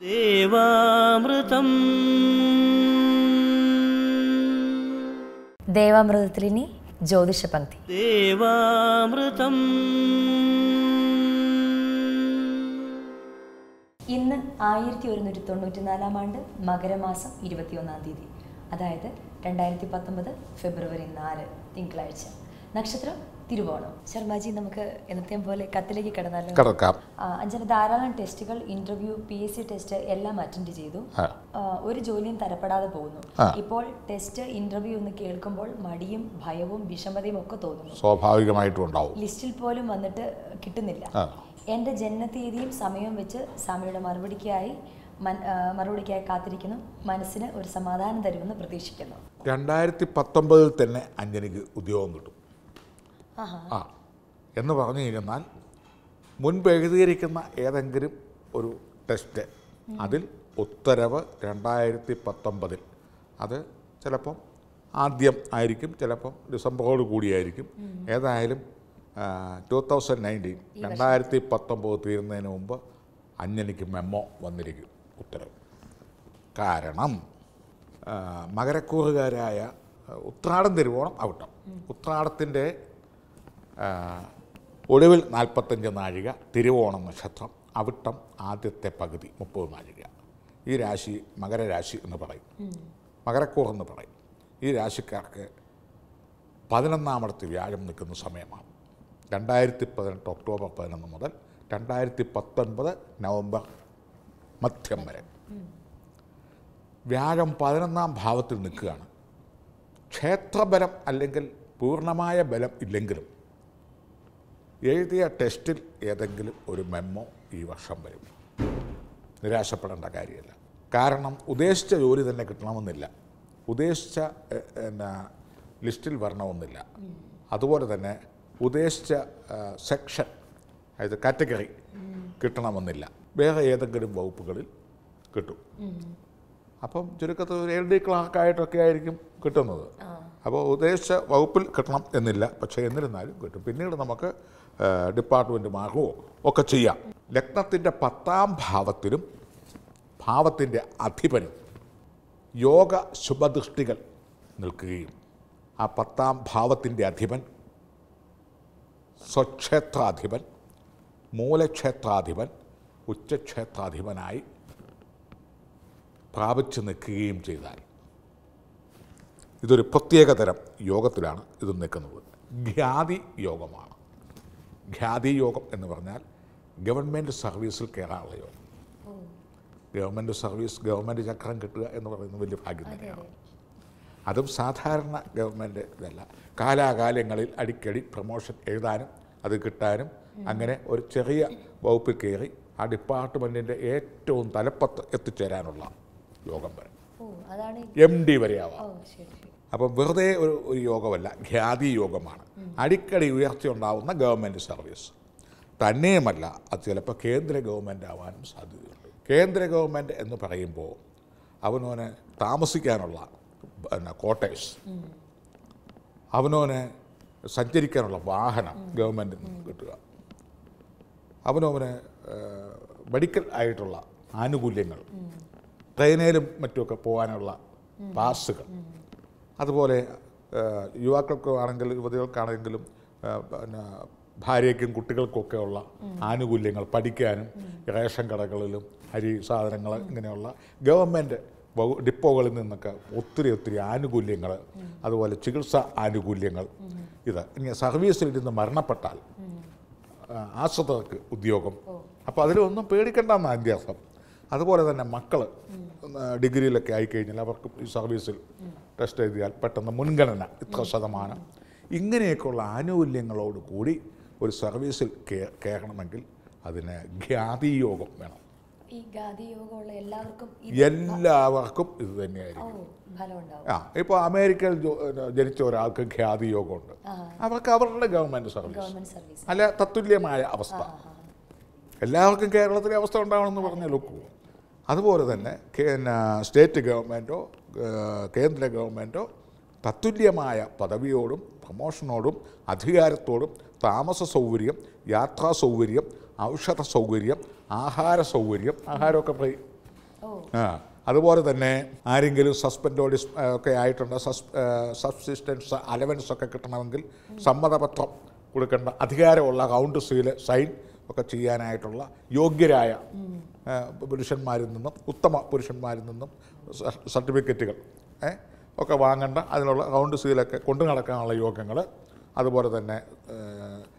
ദേവാമൃതം. ദേവാമൃതത്തിലിനി ജ്യോതിഷ പങ്ക്തി ദേവാമൃതം. ഇന്ന് ആയിരത്തി ഒരുന്നൂറ്റി തൊണ്ണൂറ്റി നാലാം ആണ്ട് മകരമാസം ഇരുപത്തിയൊന്നാം തീയതി അതായത് രണ്ടായിരത്തി പത്തൊമ്പത് ഫെബ്രുവരി നാല് തിങ്കളാഴ്ച. നക്ഷത്രം തിരുവോണം. ശർമ്മജി നമുക്ക് എന്നത്തെ പോലെ കത്തിലേക്ക് കിടന്നാലും? കിടക്കാം. അഞ്ചന ധാരാളം ടെസ്റ്റുകൾ interview P S C test എല്ലാം അറ്റൻഡ് ചെയ്തു. ഒരു ജോലിയും തരപ്പെടാതെ പോകുന്നു. ഇപ്പോൾ ടെസ്റ്റ് ഇന്റർവ്യൂ എന്ന് കേൾക്കുമ്പോൾ മടിയും ഭയവും വിഷമതയും ഒക്കെ തോന്നുന്നു. സ്വാഭാവികമായിട്ടും ഉണ്ടാവും. ലിസ്റ്റിൽ പോലും വന്നിട്ട് കിട്ടുന്നില്ല. എന്റെ എന്റെ ജനനത്തീയതിയും സമയവും വെച്ച് സ്വാമിയുടെ മറുപടിക്കായി മറുപടിക്കായി കാത്തിരിക്കുന്നു. മനസ്സിന് ഒരു സമാധാനം തരുമെന്ന് പ്രതീക്ഷിക്കുന്നു. രണ്ടായിരത്തി പത്തൊമ്പതിൽ തന്നെ അഞ്ജനിക്ക് ഉദ്യോഗം കിട്ടും. ആ എന്ന് പറഞ്ഞു കഴിഞ്ഞാൽ മുൻപ് എഴുതിയിരിക്കുന്ന ഏതെങ്കിലും ഒരു ടെസ്റ്റ് അതിൽ ഉത്തരവ് രണ്ടായിരത്തി പത്തൊമ്പതിൽ. അത് ചിലപ്പം ആദ്യം ആയിരിക്കും ചിലപ്പം ഡിസംബറോട് കൂടിയായിരിക്കും. ഏതായാലും ടു തൗസൻഡ് നയന്റീൻ രണ്ടായിരത്തി പത്തൊമ്പത് തീരുന്നതിന് മുമ്പ് അഞ്ഞനിക്ക് മെമ്മോ വന്നിരിക്കും ഉത്തരവ്. കാരണം മകരക്കൂറുകാരായ ഉത്രാടം തിരുവോണം അവിട്ടം ഉത്രാടത്തിന്റെ ഒടുവിൽ നാൽപ്പത്തഞ്ച് നാഴിക തിരുവോണം നക്ഷത്രം അവിട്ടം ആദ്യത്തെ പകുതി മുപ്പത് നാഴിക. ഈ രാശി മകരരാശി എന്ന് പറയും. മകരക്കൂർ എന്ന് പറയും. ഈ രാശിക്കാർക്ക് പതിനൊന്നാമടത്ത് വ്യാഴം നിൽക്കുന്ന സമയമാണ്. രണ്ടായിരത്തി പതിനെട്ട് ഒക്ടോബർ പതിനൊന്ന് മുതൽ രണ്ടായിരത്തി പത്തൊൻപത് നവംബർ മധ്യം വരെ. വ്യാഴം പതിനൊന്നാം ഭാവത്തിൽ നിൽക്കുകയാണ്. ക്ഷേത്രബലം അല്ലെങ്കിൽ പൂർണമായ ബലം ഇല്ലെങ്കിലും എഴുതിയ ടെസ്റ്റിൽ ഏതെങ്കിലും ഒരു മെമ്മോ ഈ വർഷം വരും. നിരാശപ്പെടേണ്ട കാര്യമല്ല. കാരണം ഉദ്ദേശിച്ച ജോലി തന്നെ കിട്ടണമെന്നില്ല. ഉദ്ദേശിച്ച എന്നാ ലിസ്റ്റിൽ വരണമെന്നില്ല. അതുപോലെ തന്നെ ഉദ്ദേശിച്ച സെക്ഷൻ അതായത് കാറ്റഗറി കിട്ടണമെന്നില്ല. വേറെ ഏതെങ്കിലും വകുപ്പുകളിൽ കിട്ടും. അപ്പം ചുരുക്കത്തിൽ ഒരു എൽ ഡി ക്ലാർക്കായിട്ടൊക്കെ ആയിരിക്കും കിട്ടുന്നത്. അപ്പോൾ ഉദ്ദേശിച്ച വകുപ്പിൽ കിട്ടണം എന്നില്ല. പക്ഷേ എന്നിരുന്നാലും കിട്ടും. പിന്നീട് നമുക്ക് ഡിപ്പാർട്ട്മെന്റ് മാറുകയോ ഒക്കെ ചെയ്യാം. ലഗ്നത്തിന്റെ പത്താം ഭാവത്തിലും ഭാവത്തിന്റെ അധിപനും യോഗ ശുഭദൃഷ്ടികൾ നിൽക്കുകയും ആ പത്താം ഭാവത്തിന്റെ അധിപൻ സ്വക്ഷേത്രാധിപൻ മൂലക്ഷേത്രാധിപൻ ഉച്ചക്ഷേത്രാധിപനായി പ്രാപിച്ചു നിൽക്കുകയും ചെയ്താൽ. ഇതൊരു പ്രത്യേക തരം യോഗത്തിലാണ് ഇത് നിൽക്കുന്നത്. ഖ്യാതി യോഗമാണ്. ഖ്യാതി യോഗം എന്ന് പറഞ്ഞാൽ ഗവൺമെന്റ് സർവീസിൽ കയറാനുള്ള യോഗം. ഗവൺമെന്റ് സർവീസ് ഗവൺമെന്റ് ചക്രം കിട്ടുക എന്ന് പറയുന്നത് വലിയ ഭാഗ്യം തന്നെയാണ്. അതും. സാധാരണ ഗവൺമെന്റ് ഇതല്ല. കാലാകാലങ്ങളിൽ അടിക്കടി പ്രൊമോഷൻ എഴുതാനും അത് കിട്ടാനും അങ്ങനെ ഒരു ചെറിയ വകുപ്പിൽ കയറി ആ ഡിപ്പാർട്ട്മെന്റിന്റെ ഏറ്റവും തലപ്പത്ത് എത്തിച്ചേരാനുള്ള യോഗം വരെ എം ഡി വരെ ആവാം ഓ ശരി ശരി. അപ്പം വെറുതെ ഒരു ഒരു യോഗമല്ല ഖ്യാതി യോഗമാണ്. അടിക്കടി ഉയർച്ച ഉണ്ടാവുന്ന ഗവൺമെന്റ് സർവീസ് തന്നെയുമല്ല അത് ചിലപ്പോൾ കേന്ദ്ര ഗവൺമെന്റ് ആവാനും സാധ്യതയുണ്ട്. കേന്ദ്ര ഗവൺമെന്റ് എന്ന് പറയുമ്പോൾ അവനോനെ താമസിക്കാനുള്ള പിന്നെ കോട്ടേഴ്സ് അവനോനെ സഞ്ചരിക്കാനുള്ള വാഹനം ഗവൺമെന്റിൽ നിന്ന് കിട്ടുക. അവനവന് മെഡിക്കൽ ആയിട്ടുള്ള ആനുകൂല്യങ്ങൾ ട്രെയിനേലും മറ്റുമൊക്കെ പോകാനുള്ള പാസുകൾ. അതുപോലെ യുവാക്കൾക്ക് ആണെങ്കിലും യുവതികൾക്കാണെങ്കിലും പിന്നെ ഭാര്യയ്ക്കും കുട്ടികൾക്കൊക്കെ ഉള്ള ആനുകൂല്യങ്ങൾ പഠിക്കാനും റേഷൻ കടകളിലും അരി സാധനങ്ങൾ ഇങ്ങനെയുള്ള ഗവൺമെന്റ് ഡിപ്പോകളിൽ നിന്നൊക്കെ ഒത്തിരി ഒത്തിരി ആനുകൂല്യങ്ങൾ അതുപോലെ ചികിത്സാ ആനുകൂല്യങ്ങൾ ഇത്. ഇനി സർവീസിലിരുന്ന് മരണപ്പെട്ടാൽ ആശ്രിതർക്ക് ഉദ്യോഗം. അപ്പോൾ അതിലൊന്നും പേടിക്കേണ്ടെന്നാണ് അർത്ഥം അതുപോലെ തന്നെ മക്കൾ ഡിഗ്രിയിലൊക്കെ ആയിക്കഴിഞ്ഞാൽ അവർക്ക് ഈ സർവീസിൽ ടെസ്റ്റ് എഴുതിയാൽ പെട്ടെന്ന് മുൻഗണന ഇത്ര ശതമാനം. ഇങ്ങനെയൊക്കെയുള്ള ആനുകൂല്യങ്ങളോട് കൂടി ഒരു സർവീസിൽ കയറണമെങ്കിൽ അതിന് ഖ്യാതിയോഗം വേണം. ഈ എല്ലാവർക്കും എല്ലാവർക്കും ഇത് തന്നെയായിരിക്കും. ആ ഇപ്പോൾ അമേരിക്കയിൽ ജനിച്ച ഒരാൾക്ക് ഖ്യാതി യോഗമുണ്ട്. അവർക്ക് അവരുടെ ഗവൺമെന്റ് ഗവൺമെന്റ് സർവീസ്. അല്ല തത്തുല്യമായ അവസ്ഥ. എല്ലാവർക്കും കേരളത്തിലെ അവസ്ഥ ഉണ്ടാവണമെന്ന് പറഞ്ഞാൽ ഒക്കുമോ അതുപോലെ തന്നെ പിന്നെ സ്റ്റേറ്റ് ഗവൺമെന്റോ കേന്ദ്ര ഗവൺമെന്റോ തത്തുല്യമായ പദവിയോടും പ്രമോഷനോടും അധികാരത്തോടും താമസ സൗകര്യം യാത്രാ സൗകര്യം ഔഷധ സൗകര്യം ആഹാര സൗകര്യം ആഹാരമൊക്കെ ഫ്രീ. ഓ. ആ അതുപോലെ തന്നെ ആരെങ്കിലും സസ്പെൻഡോ ഡിസ് ഒക്കെ ആയിട്ടുണ്ട് സസ് സബ്സിസ്റ്റൻസ് അലവൻസ് ഒക്കെ കിട്ടണമെങ്കിൽ സമ്മതപത്രം കൊടുക്കേണ്ട അധികാരമുള്ള കൗണ്ടസിയിൽ സൈൻ ഒക്കെ ചെയ്യാനായിട്ടുള്ള യോഗ്യരായ പുരുഷന്മാരിൽ നിന്നും ഉത്തമ പുരുഷന്മാരിൽ നിന്നും സർട്ടിഫിക്കറ്റുകൾ ഒക്കെ വാങ്ങേണ്ട അതിനുള്ള കൗണ്ടസിയിലൊക്കെ കൊണ്ടു നടക്കാനുള്ള യോഗങ്ങൾ അതുപോലെ തന്നെ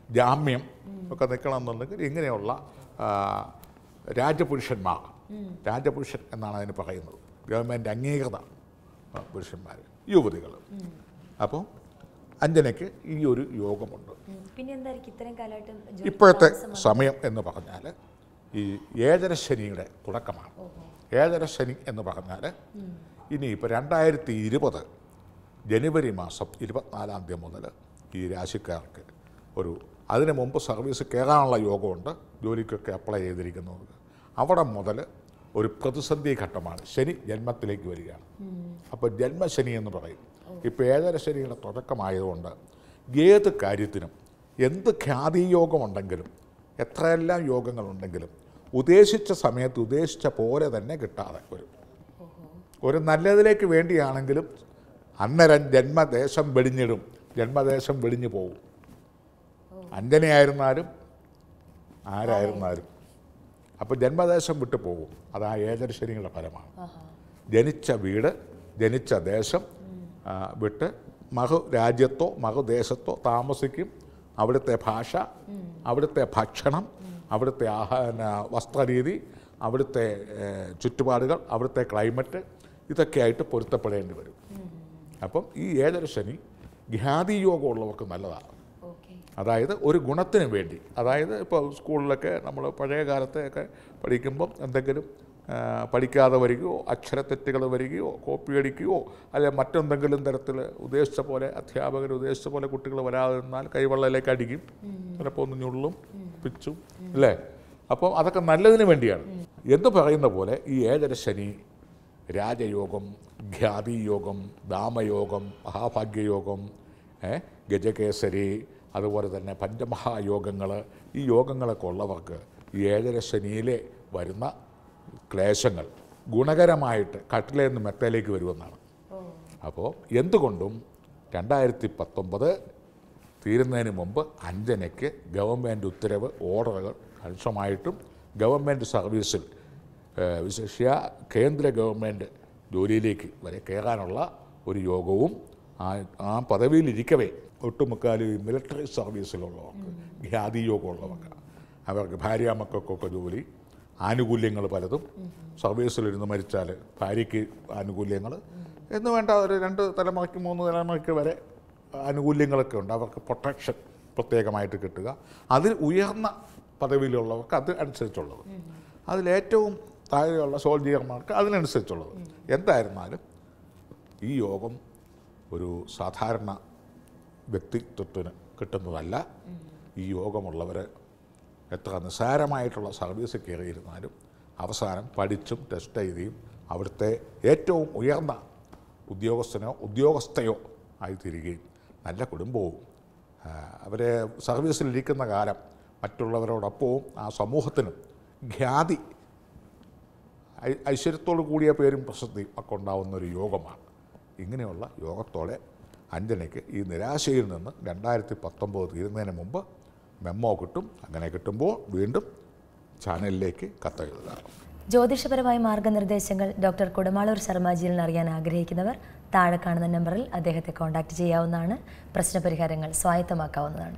ജാമ്യം ഒക്കെ നിൽക്കണമെന്നുണ്ടെങ്കിൽ ഇങ്ങനെയുള്ള ആ, രാജപുരുഷന്മാർ രാജപുരുഷൻ എന്നാണ് അതിന് പറയുന്നത്. ഗവൺമെന്റ് അംഗീകൃത പുരുഷന്മാർ യുവതികൾ അപ്പോൾ അഞ്ജനയ്ക്ക് ഈ ഒരു യോഗമുണ്ട്. ഇപ്പോഴത്തെ സമയം എന്ന് പറഞ്ഞാൽ ഈ ഏഴര ശനിയുടെ തുടക്കമാണ്. ഏഴര ശനി എന്ന് പറഞ്ഞാൽ ഇനിയിപ്പോൾ രണ്ടായിരത്തി ഇരുപത് ജനുവരി മാസം ഇരുപത്തിനാലാം തീയതി മുതൽ ഈ രാശിക്കാർക്ക് ഒരു അതിന് മുമ്പ് സർവീസ് കയറാനുള്ള യോഗമുണ്ട്. ജോലിക്കൊക്കെ അപ്ലൈ ചെയ്തിരിക്കുന്നവർക്ക് അവിടെ മുതൽ ഒരു പ്രതിസന്ധി ഘട്ടമാണ്. ശനി ജന്മത്തിലേക്ക് വരികയാണ്. അപ്പോൾ ജന്മശനി എന്ന് പറയും. ഇപ്പോൾ ഏഴര ശനിയുടെ തുടക്കമായതുകൊണ്ട് ഏത് കാര്യത്തിനും എന്ത് ഖ്യാതിയോഗമുണ്ടെങ്കിലും എത്രയെല്ലാം യോഗങ്ങളുണ്ടെങ്കിലും ഉദ്ദേശിച്ച സമയത്ത് ഉദ്ദേശിച്ച പോലെ തന്നെ കിട്ടാതെ വരും. ഒരു നല്ലതിലേക്ക് വേണ്ടിയാണെങ്കിലും അന്നരം ജന്മദേശം വെടിഞ്ഞിടും ജന്മദേശം വെടിഞ്ഞു പോകും അഞ്ജനയായിരുന്നാലും ആരായിരുന്നാലും. അപ്പോൾ ജന്മദേശം വിട്ടു പോകും അത് ആ ഏഴര ശനികളുടെ ഫലമാണ് ജനിച്ച വീട് ജനിച്ച ദേശം വിട്ട് മഹു രാജ്യത്തോ മഹു ദേശത്തോ താമസിക്കും. അവിടുത്തെ ഭാഷ അവിടുത്തെ ഭക്ഷണം അവിടുത്തെ ആഹാര വസ്ത്രരീതി അവിടുത്തെ ചുറ്റുപാടുകൾ അവിടുത്തെ ക്ലൈമറ്റ് ഇതൊക്കെയായിട്ട് പൊരുത്തപ്പെടേണ്ടി വരും. അപ്പം ഈ ഏഴര ശനി ഖ്യാതി യോഗമുള്ളവർക്ക് നല്ലതാണ്. അതായത് ഒരു ഗുണത്തിന് വേണ്ടി. അതായത് ഇപ്പോൾ സ്കൂളിലൊക്കെ നമ്മൾ പഴയ കാലത്തെയൊക്കെ പഠിക്കുമ്പം എന്തെങ്കിലും പഠിക്കാതെ വരികയോ അക്ഷരത്തെറ്റുകൾ വരികയോ കോപ്പി അടിക്കുകയോ അല്ലെ മറ്റെന്തെങ്കിലും തരത്തിൽ ഉദ്ദേശിച്ച പോലെ അധ്യാപകർ ഉദ്ദേശിച്ച പോലെ കുട്ടികൾ വരാതെ നിന്നാൽ കൈവെള്ളയിലേക്ക് അടിക്കും. ചിലപ്പോൾ ഒന്ന് ഞുള്ളും പിച്ചും അല്ലേ? അപ്പം അതൊക്കെ നല്ലതിന് വേണ്ടിയാണ്. എന്ന് പറയുന്ന പോലെ ഈ ഏഴര ശനി രാജയോഗം ഖ്യാതിയോഗം ദാമയോഗം മഹാഭാഗ്യയോഗം ഗജകേസരി അതുപോലെ തന്നെ പഞ്ചമഹായോഗങ്ങൾ ഈ യോഗങ്ങളൊക്കെ ഉള്ളവർക്ക് ഈ ഏഴര ശനിയിലെ വരുന്ന ക്ലേശങ്ങൾ ഗുണകരമായിട്ട് കട്ടിലയിൽ നിന്ന് മെത്തയിലേക്ക് വരുമെന്നാണ്. അപ്പോൾ എന്തുകൊണ്ടും രണ്ടായിരത്തി പത്തൊമ്പത് തീരുന്നതിന് മുമ്പ് അഞ്ജനയ്ക്ക് ഗവൺമെന്റ് ഉത്തരവ് ഓർഡറുകൾ കണിശമായിട്ടും ഗവൺമെന്റ് സർവീസിൽ വിശേഷ വിശേഷ്യ കേന്ദ്ര ഗവൺമെന്റ് ജോലിയിലേക്ക് വരെ കയറാനുള്ള ഒരു യോഗവും ആ ആ പദവിയിലിരിക്കവേ ഒട്ടുമുക്കാലും ഈ മിലിറ്ററി സർവീസിലുള്ളവർക്ക് ഖ്യാതി യോഗമുള്ളവർക്ക് അവർക്ക് ഭാര്യ മക്കൾക്കൊക്കെ ജോലി ആനുകൂല്യങ്ങൾ പലതും. സർവീസിലിരുന്ന് മരിച്ചാൽ ഭാര്യയ്ക്ക് ആനുകൂല്യങ്ങൾ. എന്ന് വേണ്ട ഒരു രണ്ട് തലമുറയ്ക്ക് മൂന്ന് തലമുറയ്ക്ക് വരെ ആനുകൂല്യങ്ങളൊക്കെ ഉണ്ട്. അവർക്ക് പ്രൊട്ടക്ഷൻ പ്രത്യേകമായിട്ട് കിട്ടുക. അതിൽ ഉയർന്ന പദവിയിലുള്ളവർക്ക് അത് അനുസരിച്ചുള്ളത്. അതിലേറ്റവും താഴെയുള്ള സോൾജിയർമാർക്ക് അതിനനുസരിച്ചുള്ളത്. എന്തായിരുന്നാലും ഈ യോഗം ഒരു സാധാരണ വ്യക്തിത്വത്തിന് കിട്ടുന്നതല്ല. ഈ യോഗമുള്ളവർ എത്ര നിസ്സാരമായിട്ടുള്ള സർവീസ് കയറിയിരുന്നാലും അവസാനം പഠിച്ചും ടെസ്റ്റ് എഴുതിയും അവിടുത്തെ ഏറ്റവും ഉയർന്ന ഉദ്യോഗസ്ഥനോ ഉദ്യോഗസ്ഥയോ ആയിത്തീരുകയും നല്ല കുടുംബവും. അവർ സർവീസിലിരിക്കുന്ന കാലം മറ്റുള്ളവരോടൊപ്പവും ആ സമൂഹത്തിനും ഖ്യാതി ഐശ്വര്യത്തോടു കൂടിയ പേരും പ്രസിദ്ധിയും ഒക്കെ ഉണ്ടാവുന്ന ഒരു യോഗമാണ്. ഇങ്ങനെയുള്ള യോഗത്തോടെ അഞ്ജനയ്ക്ക് ഈ നിരാശയിൽ നിന്ന് രണ്ടായിരത്തി പത്തൊമ്പത് തീരുന്നതിന് മുമ്പ് മെമ്മോ കിട്ടും. അങ്ങനെ കിട്ടുമ്പോൾ വീണ്ടും ചാനലിലേക്ക് കത്തെഴുതുക ജ്യോതിഷപരമായ മാർഗനിർദ്ദേശങ്ങൾ ഡോക്ടർ കുടമാളൂർ ശർമാജിയിൽ നിന്ന് അറിയാൻ ആഗ്രഹിക്കുന്നവർ താഴെ കാണുന്ന നമ്പറിൽ അദ്ദേഹത്തെ കോൺടാക്ട് ചെയ്യാവുന്നതാണ്. പ്രശ്നപരിഹാരങ്ങൾ സ്വായത്തമാക്കാവുന്നതാണ്.